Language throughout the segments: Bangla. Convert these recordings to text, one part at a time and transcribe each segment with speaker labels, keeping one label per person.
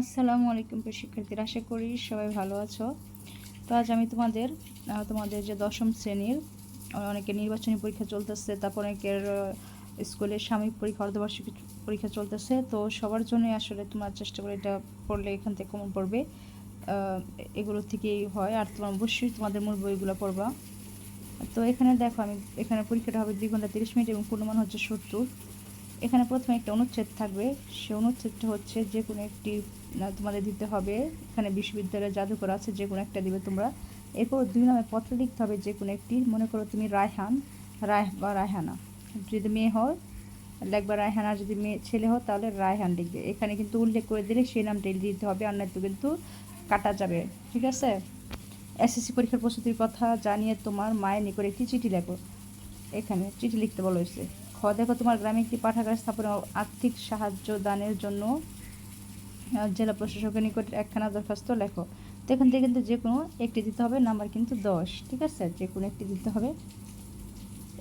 Speaker 1: আসসালামু আলাইকুম প্রিয় শিক্ষার্থীরা আশা করি সবাই ভালো আছো। তো আজ আমি তোমাদের তোমাদের যে দশম শ্রেণির আহ, অনেকের নির্বাচনী পরীক্ষা চলতেছে তারপর অনেকের স্কুলের সাময়িক পরীক্ষা অর্ধবার্ষিকী পরীক্ষা চলতেছে। তো সবার জন্যই আসলে তোমার চেষ্টা করে এটা পড়লে এখান থেকে কমন পড়বে এগুলো থেকেই হয়। আর তোমার অবশ্যই তোমাদের মূল বইগুলো পড়বা। তো এখানে দেখো আমি এখানে পরীক্ষাটা হবে দুই ঘণ্টা তিরিশ মিনিট এবং পূর্ণমান হচ্ছে সত্তর। এখানে প্রথমে একটা অনুচ্ছেদ থাকবে। সে অনুচ্ছেদটা হচ্ছে, যে কোনো একটি তোমাদের দিতে হবে। এখানে বিশ্ববিদ্যালয়ের জাদুঘর আছে, যে কোনো একটা দিবে তোমরা। এরপর দুই নামে পত্র লিখতে হবে, যে কোনো একটি। মনে করো তুমি রায়হান রায় বা রায়হানা। যদি মেয়ে হয় লিখবা রায়হানা যদি মেয়ে, ছেলে হয় তাহলে রায়হান লিখবে। এখানে কিন্তু উল্লেখ করে দিলে সেই নামটাই দিতে হবে আর নয়তো কিন্তু কাটা যাবে। ঠিক আছে? এসএসসি পরীক্ষার প্রস্তুতির কথা জানিয়ে তোমার মায়ের নিকট একটি চিঠি লেখো। এখানে চিঠি লিখতে বলা হয়েছে। দেখো তোমার গ্রামে একটি পাঠাগার স্থাপনে আর্থিক সাহায্য দানের জন্য জেলা প্রশাসকের নিকট একখানা দরখাস্ত লেখো। তো এখান থেকে কিন্তু যে কোনো একটি দিতে হবে, নাম্বার কিন্তু দশ, ঠিক আছে? যে কোনো একটি দিতে হবে।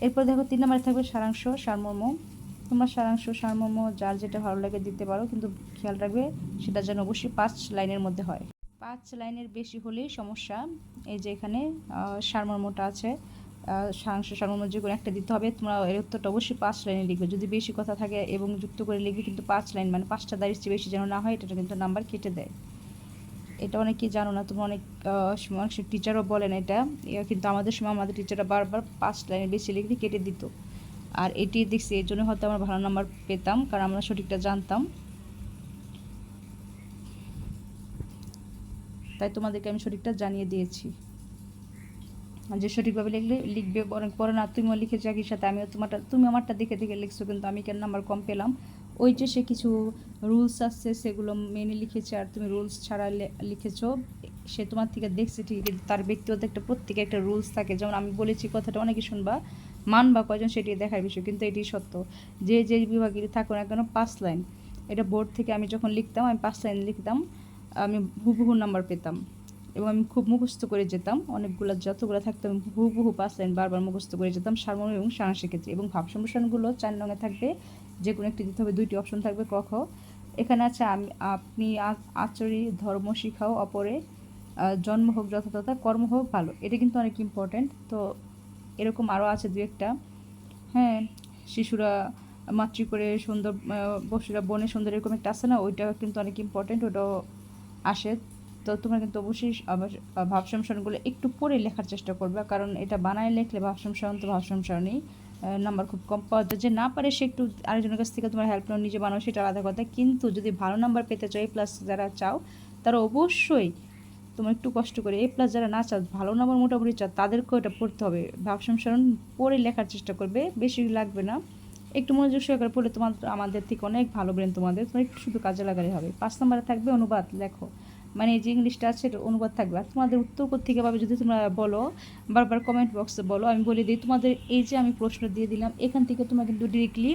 Speaker 1: এরপর দেখো তিন নাম্বারে থাকবে সারাংশ, সারমর্ম। তোমরা সারাংশ, সারমর্ম, যার যেটা ভালো লাগে দিতে পারো, কিন্তু খেয়াল রাখবে সেটা যেন অবশ্যই পাঁচ লাইনের মধ্যে হয়। পাঁচ লাইনের বেশি হলেই সমস্যা। এই যে এখানে সারমর্মটা আছে। সারাংশ সারমর্ম যে কোনো একটা দিতে হবে। তোমরা এর উত্তরটা অবশ্যই পাঁচ লাইনে লিখবে। যদি বেশি কথা থাকে এবং যুক্ত করে লিখবে, কিন্তু পাঁচ লাইন মানে পাঁচটা দাঁড়িয়ে চেয়ে বেশি যেন না হয়, এটা কিন্তু নাম্বার কেটে দেয়। এটা অনেকেই জানো না, তোমরা অনেক অনেক টিচারও বলেন এটা। কিন্তু আমাদের সময় আমাদের টিচাররা বারবার পাঁচ লাইনে বেশি লিখলে কেটে দিত। আর এটি দেখছি, এর জন্য হয়তো আমরা ভালো নাম্বার পেতাম, কারণ আমরা সঠিকটা জানতাম। তাই তোমাদেরকে আমি সঠিকটা জানিয়ে দিয়েছি। যে সঠিকভাবে লিখলে, লিখবে অনেক পরে না, তুমিও লিখেছো একই সাথে, আমিও তোমারটা, তুমি আমারটা দেখে দেখে লিখছো, কিন্তু আমি কেন নাম্বার কম পেলাম? ওই যে সে কিছু রুলস আসছে সেগুলো মেনে লিখেছে, আর তুমি রুলস ছাড়া লিখেছো, সে তোমার থেকে দেখছে ঠিক তার ব্যক্তিগত একটা প্রত্যেকে একটা রুলস থাকে। যেমন আমি বলেছি কথাটা, অনেকে শুনবা, মান বা কয়জন সেটি দেখার বিষয় কিন্তু এটি সত্য। যে যে বিভাগেরই থাকো না কেন পাঁচ লাইন এটা বোর্ড থেকে আমি যখন লিখতাম, আমি পাঁচ লাইন লিখতাম, আমি হুবহু নাম্বার পেতাম। এবং আমি খুব মুখস্থ করে যেতাম। অনেকগুলো, যতগুলো থাকতো, আমি হুবহু পাঁচ লাইন বারবার মুখস্থ করে যেতাম সারমর্ম এবং সারাংশের ক্ষেত্রে এবং ভাব সম্প্রসারণগুলো চার রঙে থাকবে যে কোনো একটি দিতে হবে, দুইটি অপশন থাকবে, ক, খ। এখানে আছে, আমি, আপনি আচরি, ধর্ম, শিখাও, অপরে জন্ম হোক, যথাযথ, কর্ম হোক, ভালো। এটা কিন্তু অনেক ইম্পর্ট্যান্ট তো এরকম আরও আছে দু একটা। হ্যাঁ শিশুরা মাতৃ করে সুন্দর বসুরা বনে সুন্দর এরকম একটা আছে না ওইটা কিন্তু অনেক ইম্পর্ট্যান্ট ওটাও আসে। তো তোমরা কিন্তু অবশ্যই আবার ভাব সংসারণগুলো একটু পড়ে লেখার চেষ্টা করবে, কারণ এটা বানায় লেখলে ভাব তো ভাব সংসারণই নাম্বার খুব কম পাওয়া যায়। যে না পারে সে একটু আরেকজনের কাছ থেকে তোমার হেল্প নাও, নিজে বানাও, সেটা আলাদা কথা। কিন্তু যদি ভালো নাম্বার পেতে চাও এ প্লাস যারা চাও, তারা অবশ্যই তোমার একটু কষ্ট করে এ প্লাস যারা না চাও, ভালো নাম্বার মোটামুটি চাও, তাদেরকেও এটা পড়তে হবে। ভাব পড়ে লেখার চেষ্টা করবে, বেশি লাগবে না। একটু মনোযোগ সহকারে পড়লে তোমার আমাদের থেকে অনেক ভালো ব্রেন তোমাদের, তোমার একটু শুধু কাজে লাগালে হবে। পাঁচ নম্বরে থাকবে, অনুবাদ লেখো। মানে যে ইংলিশটা আছে এটা অনুবাদ থাকবে। আর তোমাদের উত্তর থেকে পাবে যদি তোমরা বলো, বারবার কমেন্ট বক্সে বলো, আমি বলে দিই, তোমাদের এই যে আমি প্রশ্ন দিয়ে দিলাম, এখান থেকে তোমরা কিন্তু ডিরেক্টলি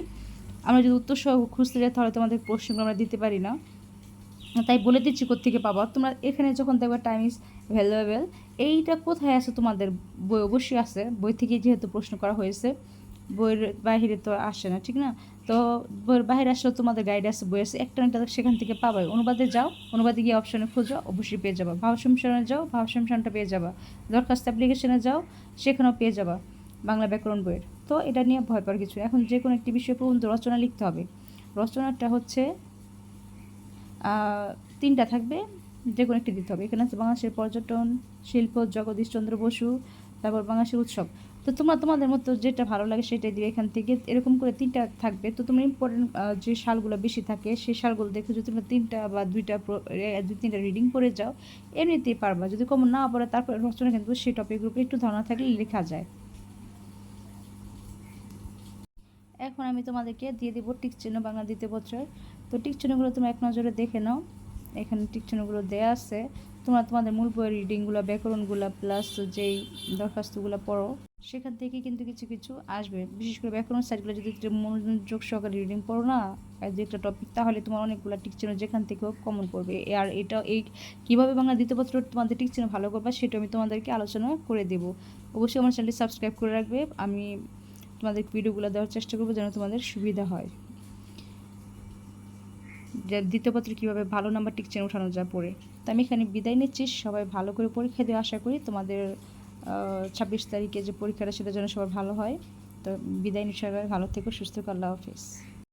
Speaker 1: আমরা যদি উত্তর সহ খুঁজতে যাই, তাহলে তোমাদের প্রশ্নগুলো আমরা দিতে পারি না। তাই বলে দিচ্ছি কোথেকে পাবা। তোমরা এখানে যখন দেখবে টাইম ইজ ভ্যালুয়েবল এইটা কোথায় আছে তোমাদের? বই অবশ্যই আছে। বই থেকে যেহেতু প্রশ্ন করা হয়েছে বইয়ের বাইরে তো আসে না, ঠিক না? তো বইয়ের বাইরে আসলে তোমাদের গাইড আছে, বই আছে, একটা একটা সেখান থেকে পাবে অনুবাদে যাও, অনুবাদে গিয়ে অপশনে খোঁজো, অবশ্যই পেয়ে যাবা। ভাব সংসারণে যাও ভাব সংসারণটা পেয়ে যাবা। দরখাস্ত অ্যাপ্লিকেশনে যাও, সেখানেও পেয়ে যাবা বাংলা ব্যাকরণ বইয়ের। তো এটা নিয়ে ভয় পাওয়ার কিছু এখন যে কোনো একটি বিষয়ে পর্যন্ত রচনা লিখতে হবে। রচনাটা হচ্ছে তিনটা থাকবে, যে কোনো একটি দিতে হবে। এখানে আছে বাংলাদেশের পর্যটন, শিল্প জগদীশচন্দ্র বসু, তারপর বাংলাদেশের উৎসব। তো তোমরা, তোমাদের মতো যেটা ভালো লাগে সেটাই দিবে এখান থেকে। এরকম করে তিনটা থাকবে। তো তোমরা ইম্পর্টেন্ট যে সালগুলো বেশি থাকে, সেই সালগুলো দেখে যদি তোমরা তিনটা বা দুইটা দুই তিনটা রিডিং করে যাও। এমনিতেই পারবা। যদি কমন না পড়ে, তারপরে রচনা কিন্তু সেই টপিক উপরে একটু ধারণা থাকলে লেখা যায়। এখন আমি তোমাদেরকে দিয়ে দিব টিক চিহ্ন বাংলা দ্বিতীয় বছর। তো টিক চিহ্নগুলো তোমরা এক নজরে দেখে নাও। এখানে টিক চিহ্নগুলো দেওয়া আছে। তোমরা তোমাদের মূল বইয়ের রিডিংগুলো ব্যাকরণগুলো প্লাস যেই দরখাস্তগুলো পড়ো সেখান থেকে কিন্তু কিছু কিছু আসবে। বিশেষ করে ব্যাকরণ সাইডগুলো যদি মনোযোগ সহকারে রিডিং পড়ো না যে একটা টপিক তাহলে তোমার অনেকগুলো টিক চিহ্ন যেখান থেকেও কমন পড়বে। এ- আর এটা এই কীভাবে বাংলা দ্বিতীয় পত্র তোমাদের টিক চিহ্ন ভালো করবে, সেটা আমি তোমাদেরকে আলোচনা করে দেব। অবশ্যই আমার চ্যানেলটি সাবস্ক্রাইব করে রাখবে। আমি তোমাদের ভিডিওগুলো দেওয়ার চেষ্টা করব যেন তোমাদের সুবিধা হয়। দ্বিতীয় পত্রে কীভাবে ভালো নাম্বার টিকচেন উঠানো যায় পড়ে। তো আমি এখানে বিদায় নিচ্ছি। সবাই ভালো করে পরীক্ষা দিয়ে আশা করি তোমাদের ছাব্বিশ তারিখে যে পরীক্ষাটা সেটা যেন সবার ভালো হয়। তো বিদায় নিশ্চয় ভালো থেকো, সুস্থ আল্লাহ হাফিজ।